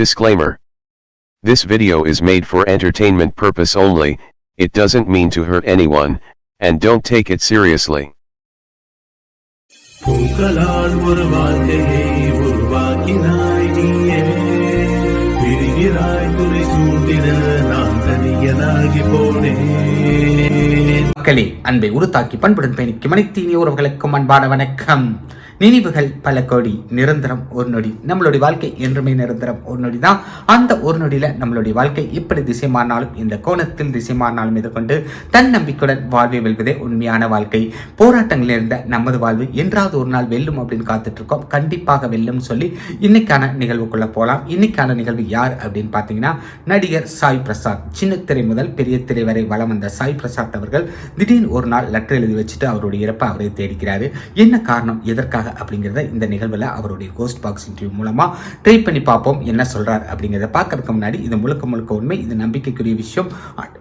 Disclaimer. This video is made for entertainment purpose only, it doesn't mean to hurt anyone, and don't take it seriously. பூக்களால் ஒரு வாழ்க்கையை உருவாக்கினாய் நீயே பிரிகிறாய் துறை சூட்டிட நான் தனியனாகி போனேன் மக்களே அன்பை உருத்தாக்கி பண்புடன் பயணிக்கும் அனைத்து உறவுகளுக்கும் அன்பான வணக்கம் நினைவுகள் பல கோடி நிரந்தரம் ஒரு நொடி. நம்மளுடைய வாழ்க்கை என்றுமே நிரந்தரம் ஒரு நொடி தான் அந்த ஒரு நொடியில நம்மளுடைய வாழ்க்கை எப்படி திசை மாறினாலும் இந்த கோணத்தில் திசை மாறினாலும் எதிர்கொண்டு தன்னம்பிக்கையுடன் வாழ்வை வெல்வதே உண்மையான வாழ்க்கை. போராட்டங்களில் இருந்த நமது வாழ்வு என்றாவது ஒரு நாள் வெல்லும் அப்படின்னு காத்துட்டு இருக்கோம் கண்டிப்பாக வெல்லும் சொல்லி இன்னைக்கான நிகழ்வுக்குள்ள போகலாம் இன்னைக்கான நிகழ்வு யார் அப்படின்னு பார்த்தீங்கன்னா நடிகர் சாய் பிரசாத். சின்ன திரை முதல் பெரிய திரை வரை வலம் வந்த சாய் பிரசாத் அவர்கள் திடீர்னு ஒரு நாள் லெட்டர் எழுதி வச்சுட்டு அவருடைய இறப்பை அவரை தேடிக்கிறாரு. என்ன காரணம்? எதற்காக அப்படிங்கிறத இந்த நிகழ்வில் அவருடைய கோஸ்ட் பாக்ஸ் இன்டர்வியூ மூலமாக ட்ரை பண்ணி பார்ப்போம் என்ன சொல்கிறார் அப்படிங்கிறத பார்க்கறதுக்கு முன்னாடி இது முழுக்க முழுக்க உண்மை இது நம்பிக்கைக்குரிய விஷயம்.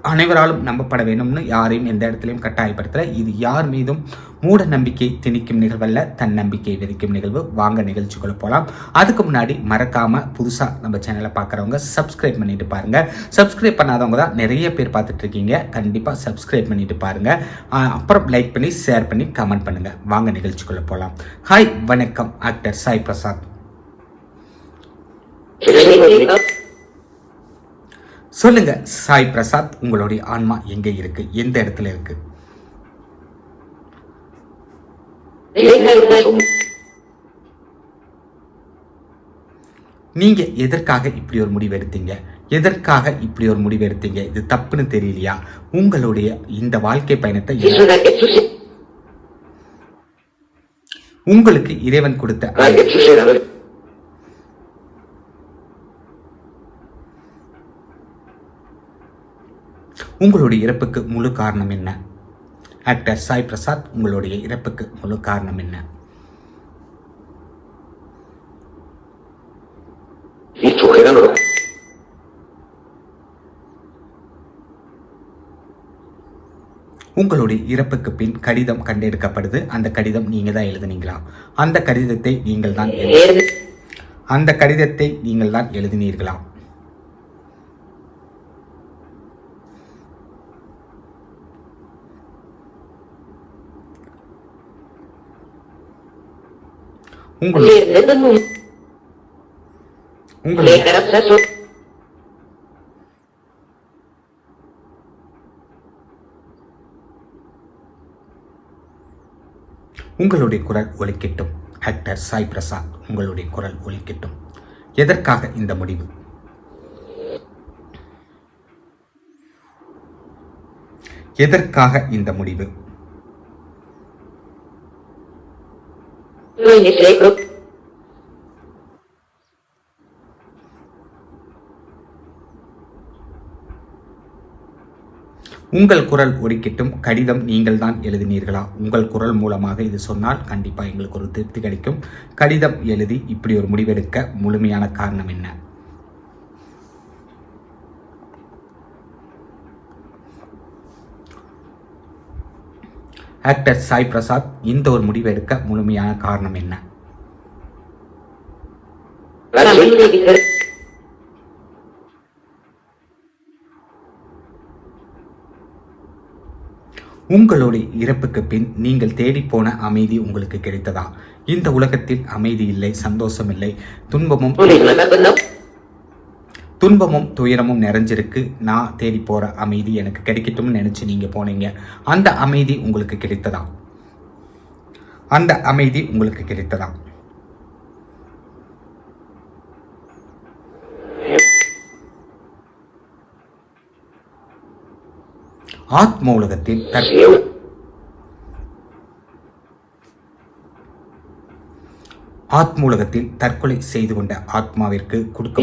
அனைவராலும் நம்பப்பட வேணும்னு யாரையும் எந்த இடத்துலையும் கட்டாயப்படுத்தலை. இது யார் மீதும் மூட நம்பிக்கை திணிக்கும் நிகழ்வல்ல தன் நம்பிக்கை விதிக்கும் நிகழ்வு. வாங்க நிகழ்ச்சிக்குள்ள போகலாம் அதுக்கு முன்னாடி மறக்காம புதுசாக நம்ம சேனலை பார்க்குறவங்க சப்ஸ்கிரைப் பண்ணிட்டு பாருங்க. சப்ஸ்கிரைப் பண்ணாதவங்க தான் நிறைய பேர் பார்த்துட்டு இருக்கீங்க. கண்டிப்பாக சப்ஸ்கிரைப் பண்ணிட்டு பாருங்க. அப்புறம் லைக் பண்ணி ஷேர் பண்ணி கமெண்ட் பண்ணுங்க. வாங்க நிகழ்ச்சிக்குள்ள போகலாம் ஹாய் வணக்கம். ஆக்டர் சாய் பிரசாத். சொல்லுங்க சாய் பிரசாத் உங்களுடைய ஆன்மா எங்க இருக்கு? எந்த இடத்துல இருக்கு? நீங்க எதற்காக இப்படி ஒரு முடிவு எடுத்தீங்க? எதற்காக இப்படி ஒரு முடிவு எடுத்தீங்க? இது தப்புன்னு தெரியலையா? உங்களுடைய இந்த வாழ்க்கை பயணத்தை உங்களுக்கு இறைவன் கொடுத்த உங்களுடைய இறப்புக்கு முழு காரணம் என்ன? ஆக்டர் சாய் பிரசாத் உங்களுடைய இறப்புக்கு முழு காரணம் என்ன? உங்களுடைய இறப்புக்கு பின் கடிதம் கண்டெடுக்கப்படுது. அந்த கடிதம் நீங்க தான் எழுதுனீங்களா? அந்த கடிதத்தை நீங்கள் தான் அந்த கடிதத்தை நீங்கள் தான் எழுதினீர்களா? உங்களுடைய உங்களுடைய உங்களுடைய குரல் ஒலிக்கட்டும். ஆக்டர் சாய் பிரசாத் உங்களுடைய குரல் ஒலிக்கட்டும். எதற்காக இந்த முடிவு? எதற்காக இந்த முடிவு? உங்கள் குரல் ஒருக்கிட்டும் கடிதம் நீங்கள் தான் எழுதினீர்களா? உங்கள் குரல் மூலமாக இது சொன்னால் கண்டிப்பாக எங்களுக்கு ஒரு திருப்தி கிடைக்கும். கடிதம் எழுதி இப்படி ஒரு முடிவெடுக்க முழுமையான காரணம் என்ன? ஆக்டர் சாய் பிரசாத் இந்த ஒரு முடிவு எடுக்க முழுமையான காரணம் என்ன? உங்களுடைய இறப்புக்கு பின் நீங்கள் தேடிப்போன அமைதி உங்களுக்கு கிடைத்ததா? இந்த உலகத்தில் அமைதி இல்லை சந்தோஷம் இல்லை துன்பமும் துன்பமும் துயரமும் நிறைஞ்சிருக்கு. நான் தேடி போற அமைதி எனக்கு கிடைக்கட்டும்னு நினைச்சு நீங்க போனீங்க. அந்த அமைதி உங்களுக்கு கிடைத்ததா? அந்த அமைதி உங்களுக்கு கிடைத்ததா? ஆத்ம உலகத்தில் தற்போது ஆத்ம உலகத்தில் தற்கொலை செய்து கொண்ட ஆத்மாவிற்கு கொடுக்க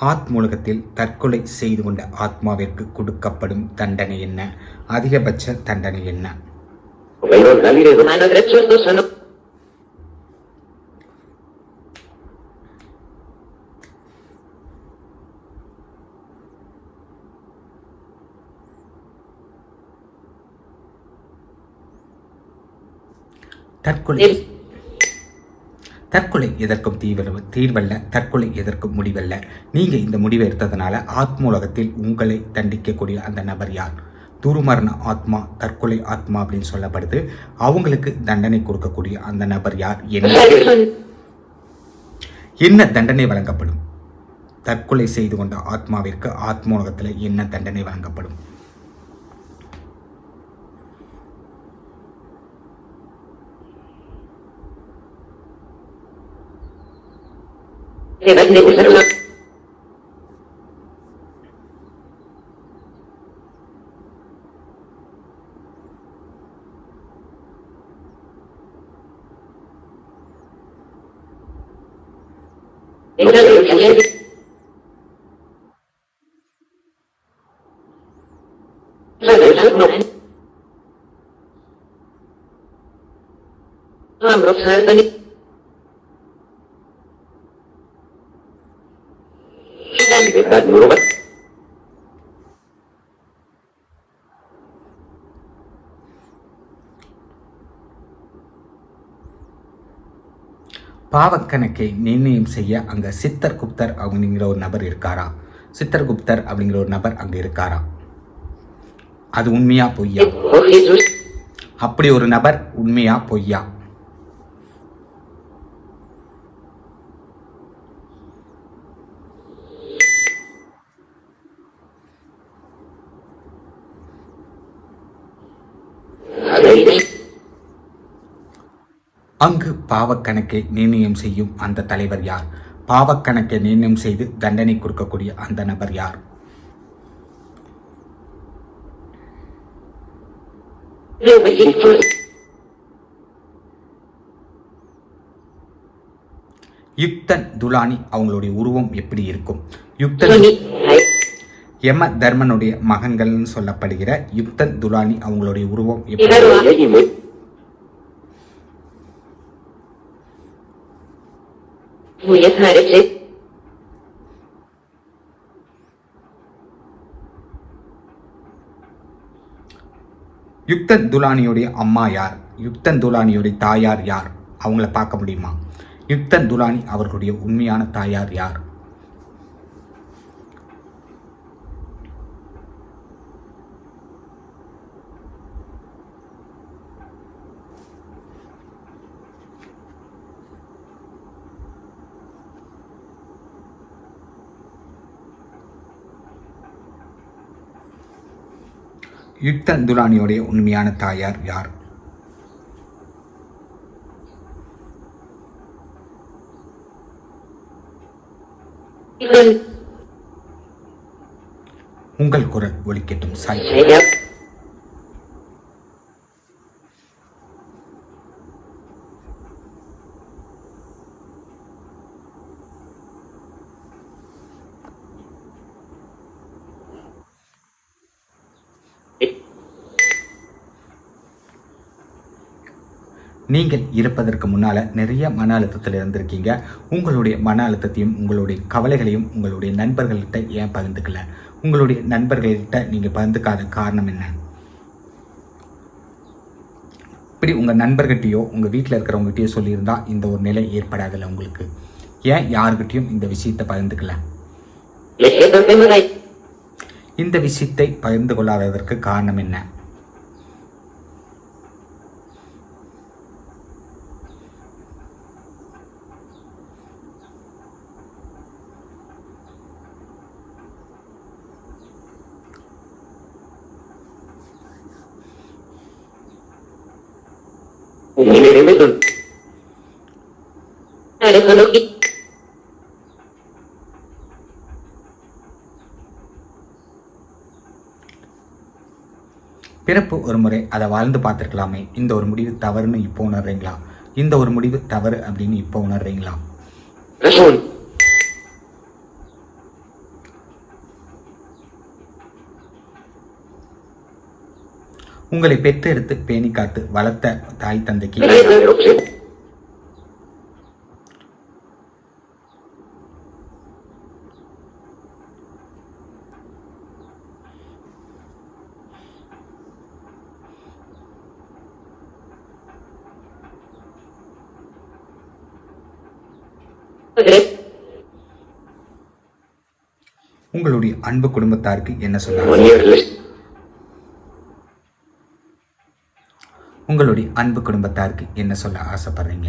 ஆத்மூலகத்தில் தற்கொலை செய்து கொண்ட ஆத்மாவிற்கு கொடுக்கப்படும் தண்டனை என்ன? அதிகபட்ச தண்டனை என்ன? தற்கொலை. தற்கொலை எதற்கும் தீவிர தீர்வல்ல தற்கொலை எதற்கும் முடிவல்ல. நீங்க இந்த முடிவை எடுத்ததுனால ஆத்ம உலகத்தில் உங்களை தண்டிக்கக்கூடிய அந்த நபர் யார்? துருமரண ஆத்மா தற்கொலை ஆத்மா அப்படின்னு சொல்லப்படுது. அவங்களுக்கு தண்டனை கொடுக்கக்கூடிய அந்த நபர் யார்? என்ன? என்ன தண்டனை வழங்கப்படும்? தற்கொலை செய்து கொண்ட ஆத்மாவிற்கு ஆத்ம உலகத்தில் என்ன தண்டனை வழங்கப்படும்? thì bệnh liệu rất lớn. Đến nơi điều trị Rồi đổi thức nục. Làm đột sơ tới பாவக்கணக்கை நிர்ணயம் செய்ய அங்க சித்தர் குப்தர் அப்படிங்கிற ஒரு நபர் இருக்காரா? சித்தர் குப்தர் அப்படிங்கிற ஒரு நபர் அங்க இருக்காரா? அது உண்மையா பொய்யா? அப்படி ஒரு நபர் உண்மையா பொய்யா? அங்கு பாவக்கணக்கை நிர்ணயம் செய்யும் அந்த தலைவர் யார்? பாவக்கணக்கை நிர்ணயம் செய்து தண்டனை கொடுக்கக்கூடிய அந்த நபர் யார்? யுக்தன் துலானி அவங்களுடைய உருவம் எப்படி இருக்கும்? யுக்தன் யம தர்மனுடைய மகன்கள்னு சொல்லப்படுகிற யுக்தன் துலானி அவங்களுடைய உருவம் யுக்தன் துலானியுடைய அம்மா யார்? யுக்தன் துலானியுடைய தாயார் யார்? அவங்கள பார்க்க முடியுமா? யுக்தன் துலானி அவர்களுடைய உண்மையான தாயார் யார்? யுக்தன் துலானியுடைய உண்மையான தாயார் யார்? உங்கள் குரல் ஒலிக்கட்டும். சாய். நீங்கள் இருப்பதற்கு முன்னால் நிறைய மன அழுத்தத்தில் இருந்திருக்கீங்க. உங்களுடைய மன அழுத்தத்தையும் உங்களுடைய கவலைகளையும் உங்களுடைய நண்பர்கள்கிட்ட ஏன் பகிர்ந்துக்கல? உங்களுடைய நண்பர்கள்கிட்ட நீங்கள் பகிர்ந்துக்காத காரணம் என்ன? இப்படி உங்கள் நண்பர்கிட்டயோ உங்கள் வீட்டில் இருக்கிறவங்ககிட்டயோ சொல்லியிருந்தா இந்த ஒரு நிலை ஏற்படாதில்ல உங்களுக்கு. ஏன் யாருக்கிட்டையும் இந்த விஷயத்தை பகிர்ந்துக்கல? இந்த விஷயத்தை பகிர்ந்து கொள்ளாததற்கு காரணம் என்ன? பிறப்பு ஒரு முறை அதை வாழ்ந்து பார்த்துருக்கலாமே. இந்த ஒரு முடிவு தவறுன்னு இப்போ உணர்றீங்களா? இந்த ஒரு முடிவு தவறு அப்படின்னு இப்போ உணர்றீங்களா? உங்களை பெற்றெடுத்து பேணி காத்து வளர்த்த தாய் தந்தைக்கு உங்களுடைய அன்பு குடும்பத்தாருக்கு என்ன சொல்லுங்க உங்களுடைய அன்பு குடும்பத்தாருக்கு என்ன சொல்ல ஆசைப்படுறீங்க?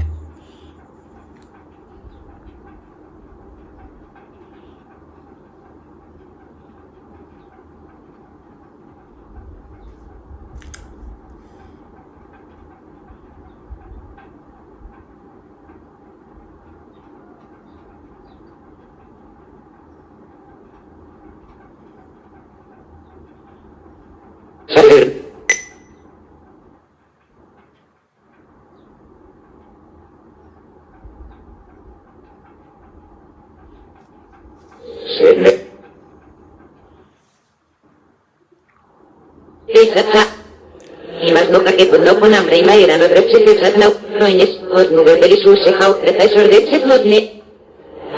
Lisatsa. Imas no kake punno pun amre ima ira no drepse lisatna proines od nuge beli suse hau kreta sordetse plodne.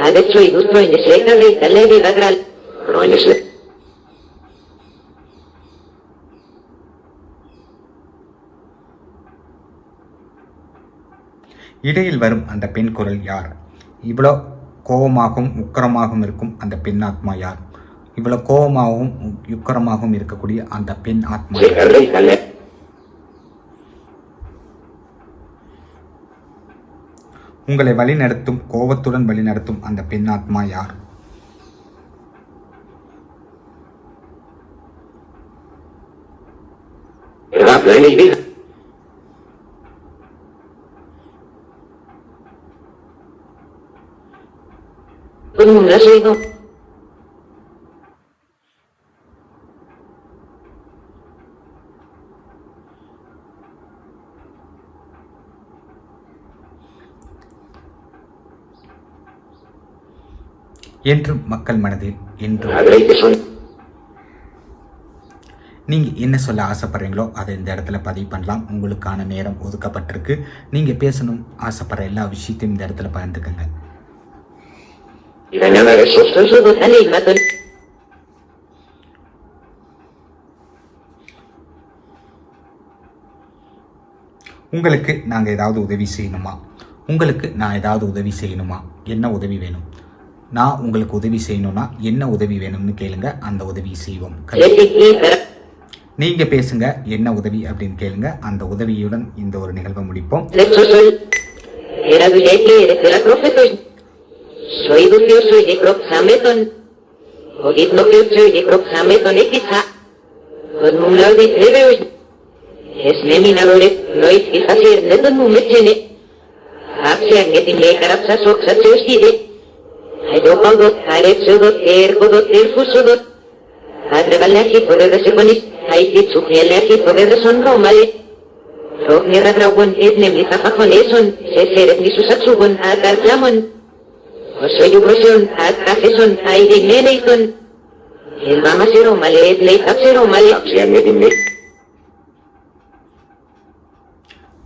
Ade troi dur proines leka leita levi vagral. Proines le. இடையில் வரும் அந்த பெண் குரல் யார் இவ்வளோ கோபமாகவும் உக்கரமாகவும் இருக்கும் அந்த பெண் ஆத்மா யார் இவ்வளோ கோபமாகவும் யுக்கரமாகவும் இருக்கக்கூடிய அந்த பெண் ஆத்மா. உங்களை வழிநடத்தும் கோபத்துடன் வழிநடத்தும் அந்த பெண் ஆத்மா யார்? Va என்றும் மக்கள் மனதில் என்றும். நீங்கள் என்ன சொல்ல ஆசைப்படுறீங்களோ அதை இந்த இடத்துல பதிவு பண்ணலாம். உங்களுக்கான நேரம் ஒதுக்கப்பட்டிருக்கு. நீங்கள் பேசணும் ஆசைப்படுற எல்லா விஷயத்தையும் இந்த இடத்துல பகிர்ந்துக்கங்க. உங்களுக்கு நாங்கள் ஏதாவது உதவி செய்யணுமா? உங்களுக்கு நான் ஏதாவது உதவி செய்யணுமா? என்ன உதவி வேணும்? நான் உங்களுக்கு உதவி செய்யணும்னா என்ன உதவி வேணும்னு கேளுங்க அந்த உதவி செய்வோம். நீங்கள் பேசுங்க என்ன உதவி அப்படின்னு கேளுங்க அந்த உதவியுடன் இந்த ஒரு நிகழ்வை முடிப்போம் Lecho soy. Era de leche y de la profeta. Soy Ayopalgo, Ayesugo, Ergugo, Tirfusugo. Adrebalaki, Poderes y Bonis, Aiti, Tsukhelaki, Poderes son Romale. Rogner Adragon, Ednem, Lizapaconeson, Cesere, Nisusatsugon, Adarclamon. Oso Yubrosion, Adcajeson, Aide, Neneison. El mamá se Romale, Edley, Apse Romale. Apse, Neneison.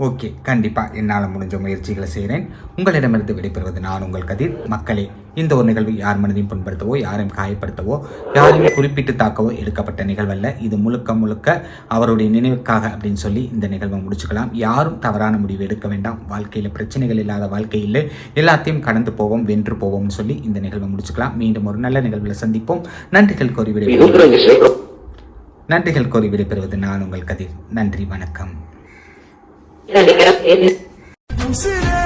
Okay கண்டிப்பாக என்னால் முடிஞ்ச முயற்சிகளை செய்கிறேன் உங்களிடமிருந்து விடைபெறுவது நான் உங்கள் கதிர். மக்களே இந்த ஒரு நிகழ்வு யார் மனதையும் புண்படுத்தவோ யாரையும் காயப்படுத்தவோ யாரையும் குறிப்பிட்டு தாக்கவோ எடுக்கப்பட்ட நிகழ்வல்ல. இது முழுக்க முழுக்க அவருடைய நினைவுக்காக அப்படின்னு சொல்லி இந்த நிகழ்வை முடிச்சுக்கலாம். யாரும் தவறான முடிவு எடுக்க வேண்டாம். வாழ்க்கையில் பிரச்சனைகள் இல்லாத வாழ்க்கையில் எல்லாத்தையும் கடந்து போவோம் வென்று போவோம்னு சொல்லி இந்த நிகழ்வை முடிச்சுக்கலாம். மீண்டும் ஒரு நல்ல நிகழ்வில் சந்திப்போம். நன்றிகள் கோரி விடை. நன்றிகள் கோரி விடைபெறுவது நான் உங்கள் கதிர். நன்றி வணக்கம். Dale, gracias.